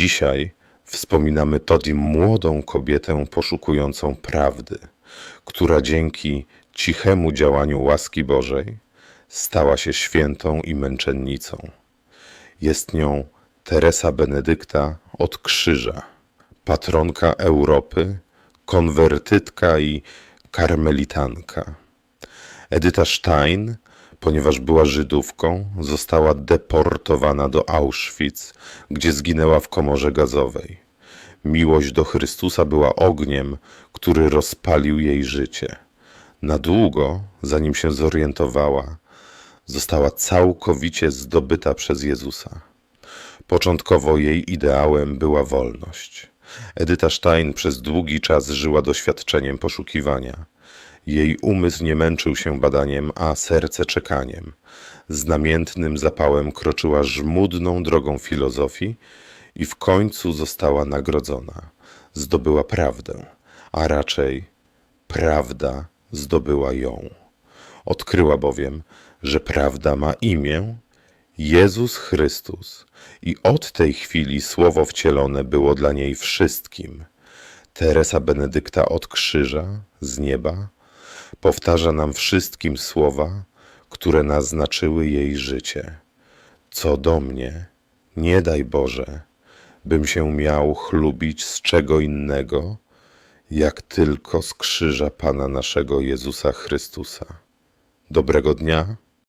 Dzisiaj wspominamy Todim młodą kobietę poszukującą prawdy, która dzięki cichemu działaniu łaski Bożej stała się świętą i męczennicą. Jest nią Teresa Benedykta od Krzyża, patronka Europy, konwertytka i karmelitanka. Edyta Stein, ponieważ była Żydówką, została deportowana do Auschwitz, gdzie zginęła w komorze gazowej. Miłość do Chrystusa była ogniem, który rozpalił jej życie. Na długo, zanim się zorientowała, została całkowicie zdobyta przez Jezusa. Początkowo jej ideałem była wolność. Edyta Stein przez długi czas żyła doświadczeniem poszukiwania. Jej umysł nie męczył się badaniem, a serce czekaniem. Z namiętnym zapałem kroczyła żmudną drogą filozofii i w końcu została nagrodzona. Zdobyła prawdę, a raczej prawda zdobyła ją. Odkryła bowiem, że prawda ma imię Jezus Chrystus i od tej chwili słowo wcielone było dla niej wszystkim. Teresa Benedykta od krzyża, z nieba, powtarza nam wszystkim słowa, które naznaczyły jej życie. Co do mnie, nie daj Boże, bym się miał chlubić z czego innego, jak tylko z krzyża Pana naszego Jezusa Chrystusa. Dobrego dnia